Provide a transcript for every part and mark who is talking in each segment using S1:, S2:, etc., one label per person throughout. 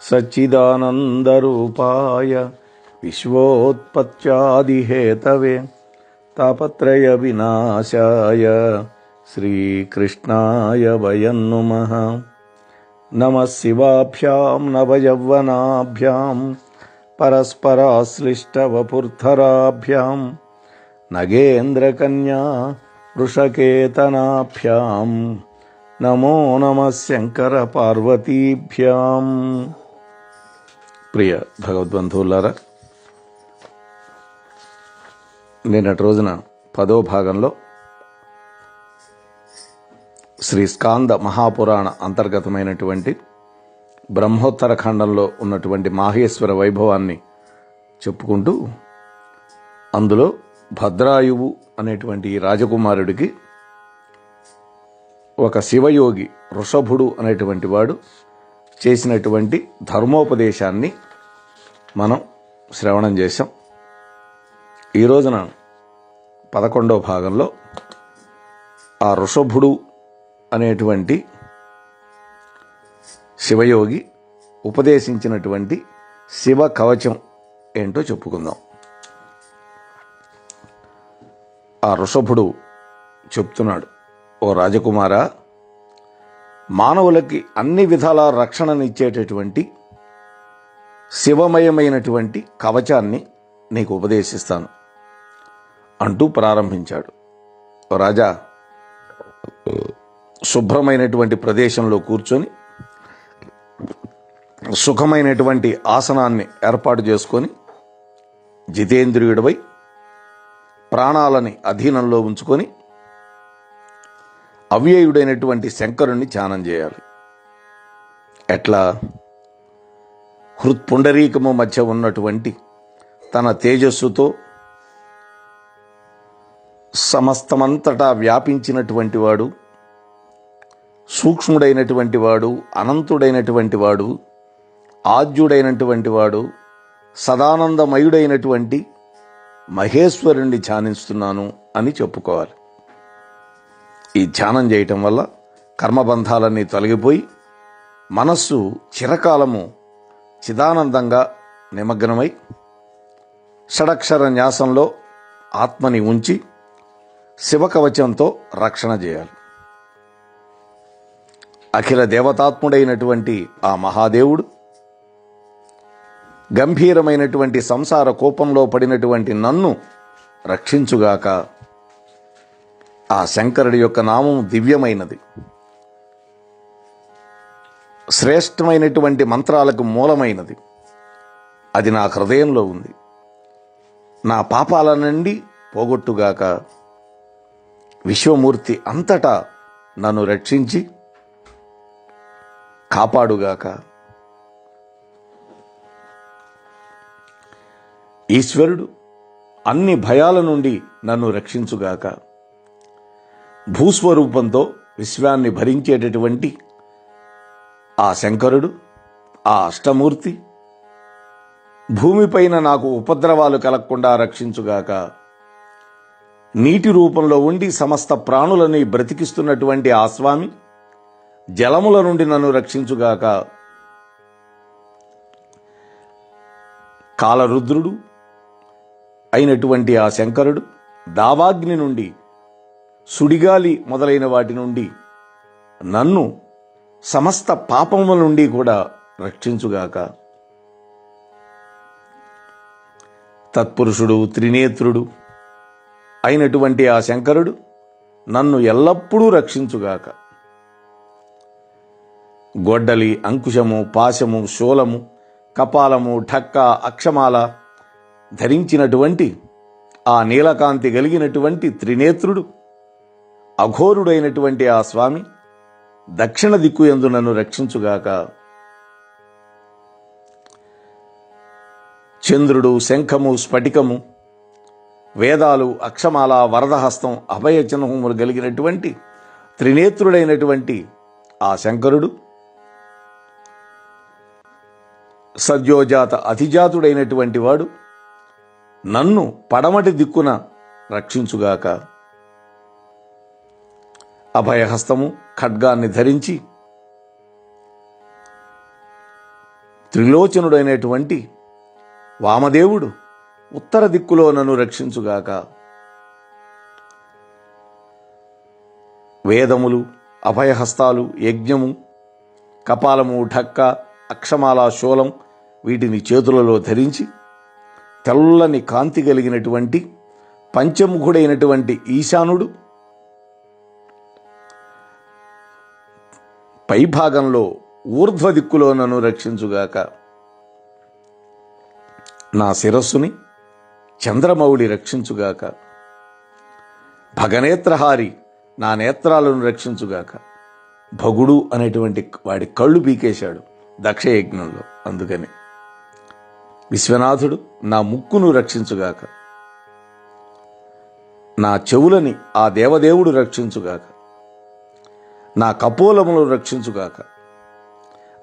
S1: सच्चिदानन्दरूपाय विश्वोत्पत्त्यादिहेतवे तापत्रयविनाशाय श्रीकृष्णाय वयं नुमः। नमः शिवाभ्यां नवयौवनाभ्यां परस्पराश्लिष्टवपुर्धराभ्यां नगेन्द्रकन्या वृषकेतनाभ्यां नमो नमः शङ्करपार्वतीभ्याम्। ప్రియ భగవద్బంధువులారా నిన్నటి రోజున పదో భాగంలో శ్రీ స్కాంద మహాపురాణ అంతర్గతమైనటువంటి బ్రహ్మోత్తర ఖండంలో ఉన్నటువంటి మాహేశ్వర వైభవాన్ని చెప్పుకుంటూ అందులో భద్రాయువు అనేటువంటి రాజకుమారుడికి ఒక శివయోగి వృషభుడు అనేటువంటి వాడు చేసినటువంటి ధర్మోపదేశాన్ని మనం శ్రవణం చేశాం. ఈ రోజున పదకొండో భాగంలో ఆ ఋషభుడు అనేటువంటి శివయోగి ఉపదేశించినటువంటి శివ కవచం ఏంటో చెప్పుకుందాం. ఆ ఋషభుడు చెప్తున్నాడు ఓ రాజకుమార మానవులకి అన్ని విధాల రక్షణనిచ్చేటటువంటి శివమయమైనటువంటి కవచాన్ని నీకు ఉపదేశిస్తాను. అంటూ ప్రారంభించాడు. రాజా శుభ్రమైనటువంటి ప్రదేశంలో కూర్చొని సుఖమైనటువంటి ఆసనాన్ని ఏర్పాటు చేసుకొని జితేంద్రియుడివై ప్రాణాలని అధీనంలో ఉంచుకొని అవ్యయుడైనటువంటి శంకరుణ్ణి ధ్యానం చేయాలి. ఎట్లా? హృత్పుండరీకము మధ్య ఉన్నటువంటి తన తేజస్సుతో సమస్తమంతటా వ్యాపించినటువంటి వాడు సూక్ష్ముడైనటువంటి వాడు అనంతుడైనటువంటి వాడు ఆద్యుడైనటువంటి వాడు సదానందమయుడైనటువంటి మహేశ్వరుణ్ణి ధ్యానిస్తున్నాను అని చెప్పుకోవాలి. ఈ ధ్యానం చేయటం వల్ల కర్మబంధాలన్నీ తొలగిపోయి మనస్సు చిరకాలము చిదానందంగా నిమగ్నమై షడక్షర న్యాసంలో ఆత్మని ఉంచి శివకవచంతో రక్షణ చేయాలి. అఖిల దేవతాత్ముడైనటువంటి ఆ మహాదేవుడు గంభీరమైనటువంటి సంసార కోపంలో పడినటువంటి నన్ను రక్షించుగాక ఆ శంకరుడి యొక్క నామం దివ్యమైనది. శ్రేష్టమైనటువంటి మంత్రాలకు మూలమైనది. అది నా హృదయంలో ఉంది. నా పాపాల నుండి పోగొట్టుగాక విశ్వమూర్తి అంతటా నన్ను రక్షించి కాపాడుగాక. ఈశ్వరుడు అన్ని భయాల నుండి నన్ను రక్షించుగాక. భూస్వరూపంతో విశ్వాన్ని భరించేటటువంటి ఆ శంకరుడు ఆ అష్టమూర్తి భూమిపైన నాకు ఉపద్రవాలు కలగకుండా రక్షించుగాక నీటి రూపంలో ఉండి సమస్త ప్రాణులని బ్రతికిస్తున్నటువంటి ఆ స్వామి జలముల నుండి నన్ను రక్షించుగాక కాలరుద్రుడు అయినటువంటి ఆ శంకరుడు దావాగ్ని నుండి సుడిగాలి మొదలైన వాటి నుండి నన్ను సమస్త పాపముల నుండి కూడా రక్షించుగాక. తత్పురుషుడు త్రినేత్రుడు అయినటువంటి ఆ శంకరుడు నన్ను ఎల్లప్పుడూ రక్షించుగాక. గొడ్డలి అంకుశము పాశము శూలము కపాలము ఢక్క అక్షమాల ధరించినటువంటి ఆ నీలకాంతి కలిగినటువంటి త్రినేత్రుడు అఘోరుడైనటువంటి ఆ స్వామి దక్షిణ దిక్కు ఎందు నన్ను రక్షించుగాక. చంద్రుడు శంఖము స్ఫటికము వేదాలు అక్షమాల వరదహస్తం అభయచనములు కలిగినటువంటి త్రినేత్రుడైనటువంటి ఆ శంకరుడు సద్యోజాత అతిజాతుడైనటువంటి వాడు నన్ను పడమటి దిక్కున రక్షించుగాక. అభయహస్తము ఖడ్గాన్ని ధరించి త్రిలోచనుడైనటువంటి వామదేవుడు ఉత్తర దిక్కులో నన్ను రక్షించుగాక. వేదములు అభయహస్తాలు యజ్ఞము కపాలము ఢక్క అక్షమాల శూలం వీటిని చేతులలో ధరించి తెల్లని కాంతి కలిగినటువంటి పంచముఖుడైనటువంటి ఈశానుడు పైభాగంలో ఊర్ధ్వ దిక్కులో నన్ను రక్షించుగాక. నా శిరస్సుని చంద్రమౌళి రక్షించుగాక. భగనేత్రహారి నా నేత్రాలను రక్షించుగాక. భగుడు అనేటువంటి వాడి కళ్ళు పీకేశాడు దక్షయజ్ఞంలో అందుకని. విశ్వనాథుడు నా ముక్కును రక్షించుగాక. నా చెవులని ఆ దేవదేవుడు రక్షించుగాక. నా కపోలమును రక్షించుగాక.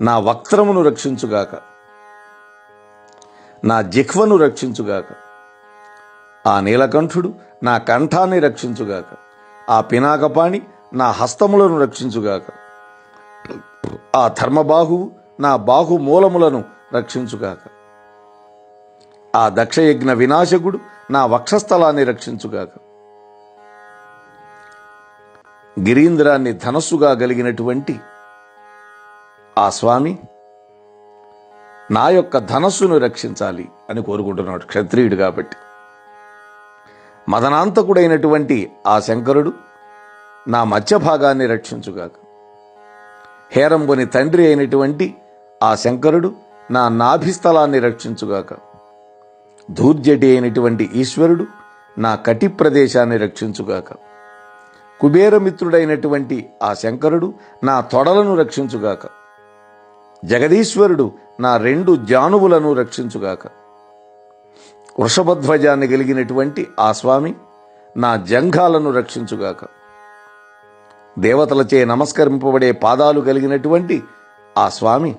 S1: నా వక్త్రమును రక్షించుగాక. నా జిహ్వను రక్షించుగాక. ఆ నీలకంఠుడు నా కంఠాన్ని రక్షించుగాక. ఆ పినాకపాణి నా హస్తములను రక్షించుగాక. ఆ ధర్మబాహువు నా బాహు మూలములను రక్షించుగాక. ఆ దక్షయజ్ఞ వినాశకుడు నా వక్షస్థలాన్ని రక్షించుగాక. గిరీంద్రాన్ని ధనస్సుగా కలిగినటువంటి ఆ స్వామి నా యొక్క ధనస్సును రక్షించాలి అని కోరుకుంటున్నాడు క్షత్రియుడు కాబట్టి. మదనాంతకుడైనటువంటి ఆ శంకరుడు నా మధ్య భాగాన్ని రక్షించుగాక. హేరంబుని తండ్రి అయినటువంటి ఆ శంకరుడు నా నాభిస్థలాన్ని రక్షించుగాక. ధూర్జటి అయినటువంటి ఈశ్వరుడు నా కటి ప్రదేశాన్ని రక్షించుగాక. కుబేరమిత్రుడైనటువంటి ఆ శంకరుడు నా తొడలను రక్షించుగాక. జగదీశ్వరుడు నా రెండు జానువులను రక్షించుగాక. వృషభధ్వజాన్ని కలిగినటువంటి ఆ స్వామి నా జంఘాలను రక్షించుగాక. దేవతలచే నమస్కరింపబడే పాదాలు కలిగినటువంటి ఆ స్వామి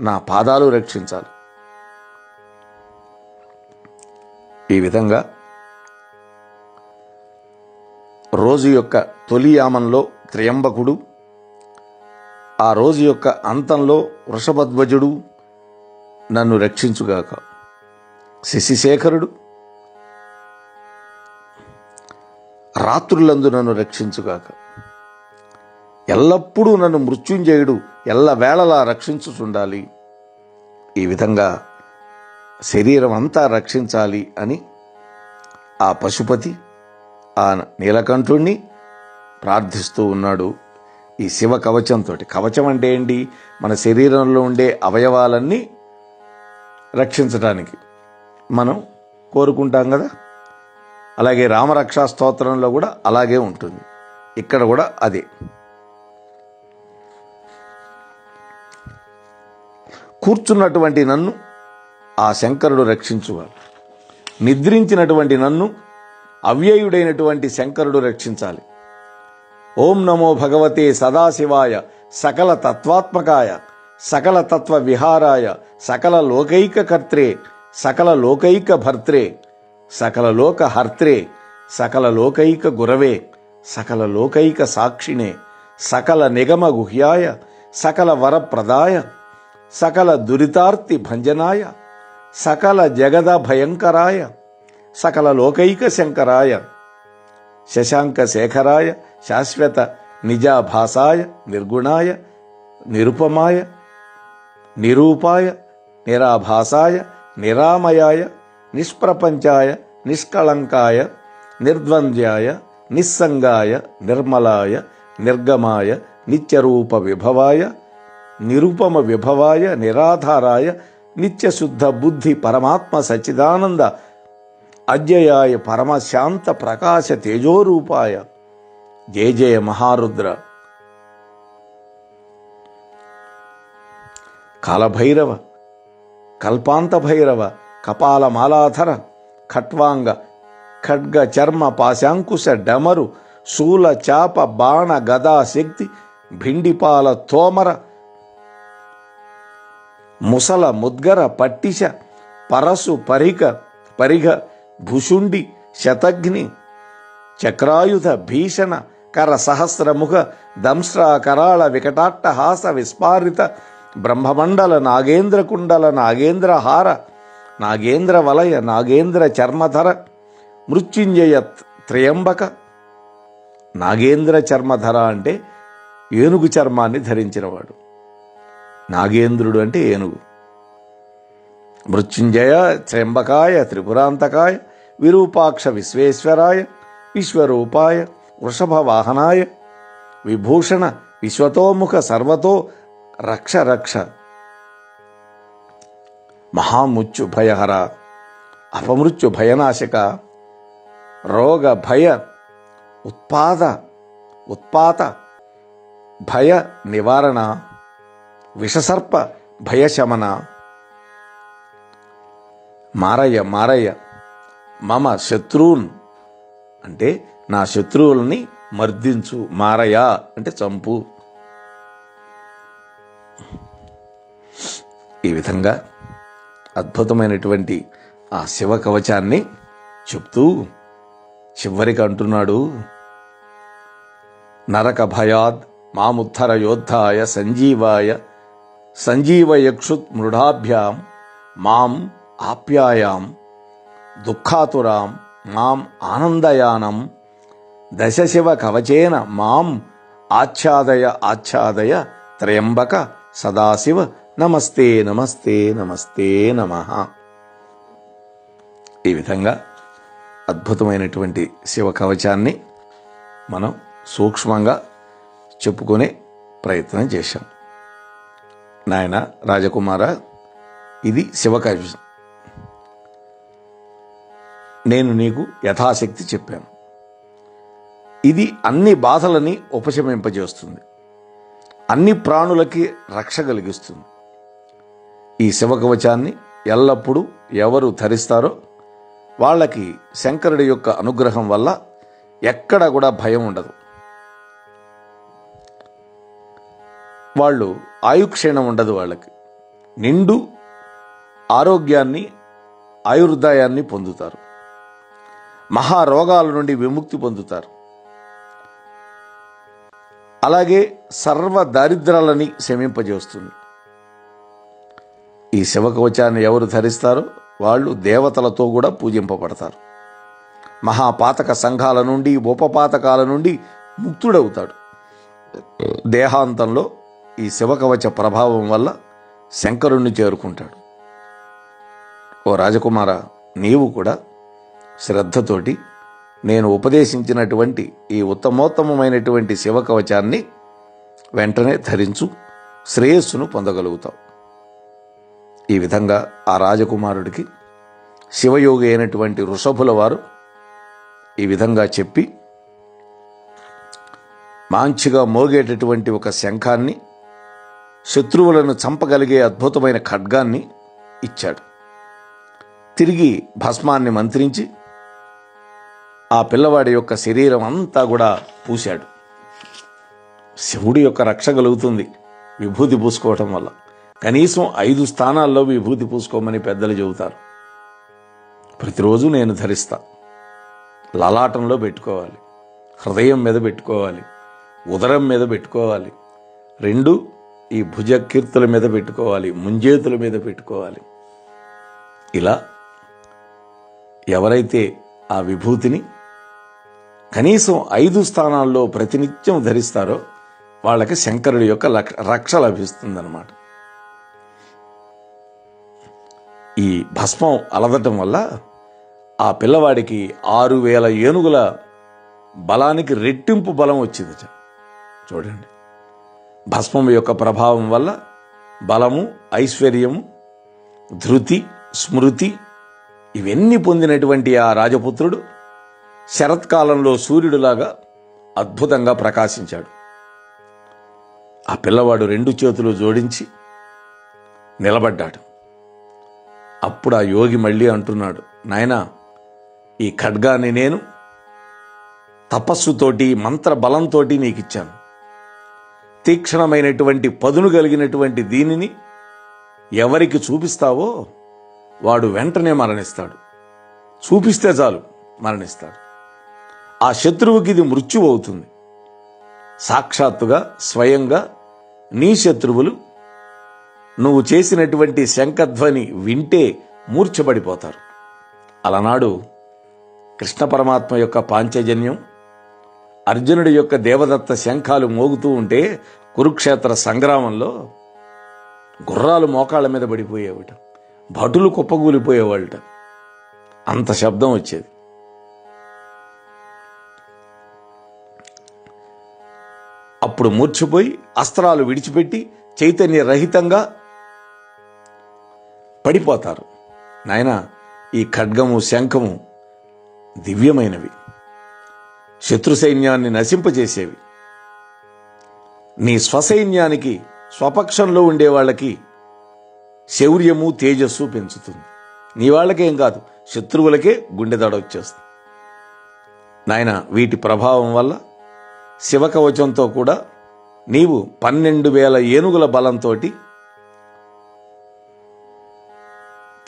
S1: నా పాదాలు రక్షించాలి. ఈ విధంగా రోజు యొక్క తొలి యామంలో త్రయంబకుడు ఆ రోజు యొక్క అంతంలో వృషభధ్వజుడు నన్ను రక్షించుగాక. శశిశేఖరుడు రాత్రులందు నన్ను రక్షించుగాక. ఎల్లప్పుడూ నన్ను మృత్యుంజయుడు ఎల్లవేళలా రక్షించుచుండాలి. ఈ విధంగా శరీరం అంతా రక్షించాలి అని ఆ పశుపతి ఆ నీలకంఠుణ్ణి ప్రార్థిస్తూ ఉన్నాడు ఈ శివ కవచంతో కవచం అంటే ఏంటి? మన శరీరంలో ఉండే అవయవాలన్నీ రక్షించడానికి మనం కోరుకుంటాం కదా? అలాగే రామరక్షా స్తోత్రంలో కూడా అలాగే ఉంటుంది. ఇక్కడ కూడా అదే. కూర్చున్నటువంటి నన్ను ఆ శంకరుడు రక్షించువాడు. నిద్రించినటువంటి నన్ను అవ్యయుడైనటువంటి శంకరుడు రక్షించాలి. ఓం నమో భగవతే సదాశివాయ సకల తత్వాత్మకాయ సకల తత్వ విహారాయ సకల లోకైక కర్త్రే సకల లోకైక భర్త్రే సకల లోక హర్త్రే సకల లోకైక గురవే సకల లోకైక సాక్షిణే సకల నిగమ గుహ్యాయ సకల వరప్రదాయ సకల దురితార్తి భంజనాయ సకల జగద భయంకరాయ సకల లోకైక శంకరాయ శశాంక శేఖరాయ శాశ్వత నిజాభాసాయ నిర్గుణాయ నిరుపమాయ నిరూపాయ నిరాభాసాయ నిరామయాయ నిష్ప్రపంచాయ నిష్కళంకాయ నిర్ద్వంద్యాయ నిస్సంగాయ నిర్మలాయ నిర్గమాయ నిత్యరూప విభవాయ నిరుపమ విభవాయ నిరాధారాయ నిత్యశుద్ధ బుద్ధి పరమాత్మ సచిదానంద అద్యయాయ పరమశాంత ప్రకాశ తేజోరూపాయ. జయ జయ మహారుద్ర. కాలభైరవ కల్పాంత భైరవ కపాల మాలాధర ఖట్వాంగ ఖడ్గ చర్మ పాశాంకుశ డమరు శూల చాప బాణ గదా శక్తి భిండిపాల తోమర ముసల ముద్గర పట్టిష పరసు పరిక పరిఘ భుషుండి శతఘ్ని చక్రాయుధ భీషణ కర సహస్రముఖ దంశ్ర కరాళ వికటాట్టహాస విస్పారిత బ్రహ్మమండల నాగేంద్ర కుండల నాగేంద్ర హార నాగేంద్ర వలయ నాగేంద్ర చర్మధర మృత్యుంజయ త్రయంబక. నాగేంద్ర చర్మధర అంటే ఏనుగు చర్మాన్ని ధరించినవాడు. నాగేంద్రుడు అంటే ఏనుగు. మృత్యుంజయ త్రయంబకాయ త్రిపురాంతకాయ విరూపాక్ష విశ్వేశ్వరాయ విశ్వరూపాయ వృషభవాహనాయ విభూషణ విశ్వతోముఖ సర్వతో రక్ష రక్ష. మహాముచ్చు భయహర అపమృత్యు భయనాశక రోగ భయ ఉత్పాద ఉత్పాత భయ నివారణ విషసర్ప భయశమన. మారయ్య మారయ్య. మమ శత్రువున్. అంటే నా శత్రువులని మర్దించు మారయా అంటే చంపు. ఈ విధంగా అద్భుతమైనటువంటి ఆ శివ కవచాన్ని చెప్తూ చివరికి అంటున్నాడు నరక భయాద్ మాముత్తర యోద్ధాయ సంజీవాయ సంజీవయక్షుత్ మృఢాభ్యాం మాం ఆప్యాయాం. దుఃఖాతురాం మాం ఆనందయానం దశశివ కవచేన మాం ఆచ్ఛాదయ ఆచ్ఛాదయ త్రయంబక సదాశివ నమస్తే నమస్తే నమస్తే నమ. ఈ విధంగా అద్భుతమైనటువంటి శివ కవచాన్ని మనం సూక్ష్మంగా చెప్పుకునే ప్రయత్నం చేశాం. నాయన రాజకుమార ఇది శివ కవచం. నేను నీకు యథాశక్తి చెప్పాను. ఇది అన్ని బాధలని ఉపశమింపజేస్తుంది. అన్ని ప్రాణులకి రక్ష కలిగిస్తుంది. ఈ శివకవచాన్ని ఎల్లప్పుడూ ఎవరు ధరిస్తారో వాళ్ళకి శంకరుడి యొక్క అనుగ్రహం వల్ల ఎక్కడ కూడా భయం ఉండదు. వాళ్ళు ఆయుక్షీణం ఉండదు వాళ్ళకి. నిండు ఆరోగ్యాన్ని ఆయుర్దాయాన్ని పొందుతారు. మహారోగాల నుండి విముక్తి పొందుతారు. అలాగే సర్వ దారిద్రాలని శమింపజేస్తుంది. ఈ శివకవచాన్ని ఎవరు ధరిస్తారో వాళ్ళు దేవతలతో కూడా పూజింపబడతారు. మహాపాతక సంఘాల నుండి ఉపపాతకాల నుండి ముక్తుడవుతాడు. దేహాంతంలో ఈ శివకవచ ప్రభావం వల్ల శంకరుణ్ణి చేరుకుంటాడు. ఓ రాజకుమార నీవు కూడా శ్రద్ధతోటి నేను ఉపదేశించినటువంటి ఈ ఉత్తమోత్తమమైనటువంటి శివకవచాన్ని వెంటనే ధరించు శ్రేయస్సును పొందగలుగుతావు. ఈ విధంగా ఆ రాజకుమారుడికి శివయోగి అయినటువంటి వృషభుల వారు ఈ విధంగా చెప్పి మాంచిగా మోగేటటువంటి ఒక శంఖాన్ని శత్రువులను చంపగలిగే అద్భుతమైన ఖడ్గాన్ని ఇచ్చాడు. తిరిగి భస్మాన్ని మంత్రించి ఆ పిల్లవాడి యొక్క శరీరం అంతా కూడా పూశాడు. శివుడి యొక్క రక్ష కలుగుతుంది విభూతి పూసుకోవటం వల్ల. కనీసం ఐదు స్థానాల్లో విభూతి పూసుకోమని పెద్దలు చెబుతారు. ప్రతిరోజు నేను ధరిస్తా. లలాటంలో పెట్టుకోవాలి. హృదయం మీద పెట్టుకోవాలి. ఉదరం మీద పెట్టుకోవాలి. రెండు ఈ భుజకీర్తుల మీద పెట్టుకోవాలి. ముంజేతుల మీద పెట్టుకోవాలి. ఇలా ఎవరైతే ఆ విభూతిని కనీసం ఐదు స్థానాల్లో ప్రతినిత్యం ధరిస్తారో వాళ్ళకి శంకరుడి యొక్క లక్ష రక్ష లభిస్తుందన్నమాట. ఈ భస్మం అలదటం వల్ల ఆ పిల్లవాడికి ఆరు వేల ఏనుగుల బలానికి రెట్టింపు బలం వచ్చింది చూడండి. భస్మం యొక్క ప్రభావం వల్ల బలము ఐశ్వర్యము ధృతి స్మృతి ఇవన్నీ పొందినటువంటి ఆ రాజపుత్రుడు శరత్కాలంలో సూర్యుడిలాగా అద్భుతంగా ప్రకాశించాడు. ఆ పిల్లవాడు రెండు చేతులు జోడించి నిలబడ్డాడు. అప్పుడు ఆ యోగి మళ్ళీ అంటున్నాడు నాయనా ఈ ఖడ్గాన్ని నేను తపస్సుతోటి మంత్ర బలంతోటి నీకు ఇచ్చాను తీక్షణమైనటువంటి పదును కలిగినటువంటి దీనిని ఎవరికి చూపిస్తావో వాడు వెంటనే మరణిస్తాడు. చూపిస్తే చాలు మరణిస్తాడు. ఆ శత్రువుకి ఇది మృత్యు అవుతుంది సాక్షాత్తుగా స్వయంగా నీ శత్రువులు నువ్వు చేసినటువంటి శంఖధ్వని వింటే మూర్చబడిపోతారు అలనాడు కృష్ణ పరమాత్మ యొక్క పాంచజన్యం అర్జునుడి యొక్క దేవదత్త శంఖాలు మోగుతూ ఉంటే కురుక్షేత్ర సంగ్రామంలో గుర్రాలు మోకాళ్ళ మీద పడిపోయేవిట భటులు కుప్పగూలిపోయేవాళ్ళట అంత శబ్దం వచ్చేది. అప్పుడు మూర్చిపోయి అస్త్రాలు విడిచిపెట్టి చైతన్య రహితంగా పడిపోతారు. నాయన ఈ ఖడ్గము శంఖము దివ్యమైనవి. శత్రు సైన్యాన్ని నశింపజేసేవి. నీ స్వసైన్యానికి స్వపక్షంలో ఉండే వాళ్ళకి శౌర్యము తేజస్సు పెంచుతుంది. నీ వాళ్ళకేం కాదు శత్రువులకే గుండె దడ వచ్చేస్తుంది. నాయన వీటి ప్రభావం వల్ల శివకవచంతో కూడా నీవు పన్నెండు వేల ఏనుగుల బలంతో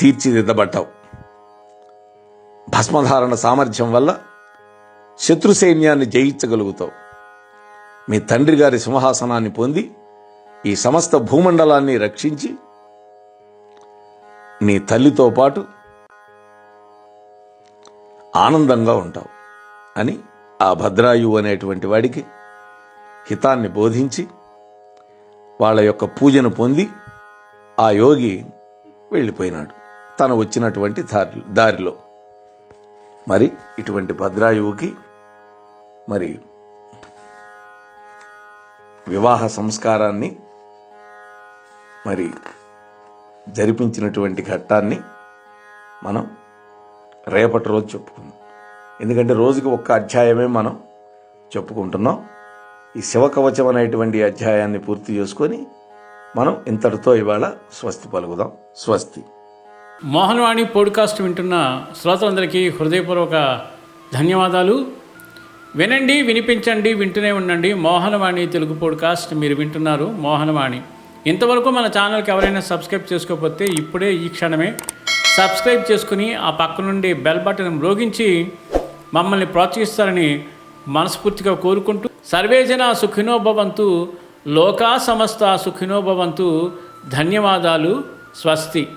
S1: తీర్చిదిద్దబడ్డావు. భస్మధారణ సామర్థ్యం వల్ల శత్రు సైన్యాన్ని జయించగలుగుతావు. మీ తండ్రి గారి సింహాసనాన్ని పొంది ఈ సమస్త భూమండలాన్ని రక్షించి నీ తల్లితో పాటు ఆనందంగా ఉంటావు అని ఆ భద్రాయువు అనేటువంటి వాడికి హితాన్ని బోధించి వాళ్ళ యొక్క పూజను పొంది ఆ యోగి వెళ్ళిపోయినాడు. తను వచ్చినటువంటి దారి దారిలో. మరి ఇటువంటి భద్రాయువుకి మరి వివాహ సంస్కారాన్ని మరి జరిపించినటువంటి ఘట్టాన్ని మనం రేపటి రోజు చెప్పుకుందాం. ఎందుకంటే రోజుకి ఒక్క అధ్యాయమే మనం చెప్పుకుంటున్నాం. ఈ శివకవచం అనేటువంటి అధ్యాయాన్ని పూర్తి చేసుకొని మనం ఇంతటితో ఇవాళ స్వస్తి పలుకుదాం. స్వస్తి.
S2: మోహనవాణి పోడ్కాస్ట్ వింటున్న శ్రోతలందరికీ హృదయపూర్వక ధన్యవాదాలు. వినండి వినిపించండి వింటూనే ఉండండి. మోహనవాణి తెలుగు పోడ్కాస్ట్ మీరు వింటున్నారు. మోహనవాణి. ఇంతవరకు మన ఛానల్కి ఎవరైనా సబ్స్క్రైబ్ చేసుకోకపోతే ఇప్పుడే ఈ క్షణమే సబ్స్క్రైబ్ చేసుకుని ఆ పక్క నుండి బెల్ బటన్ మ్రోగించి మమ్మల్ని ప్రోత్సహిస్తారని మనస్ఫూర్తిగా కోరుకుంటూ సర్వేజన సుఖినో భవంతు లోకా సమస్త సుఖినో భవంతు ధన్యవాదాలు స్వస్తి.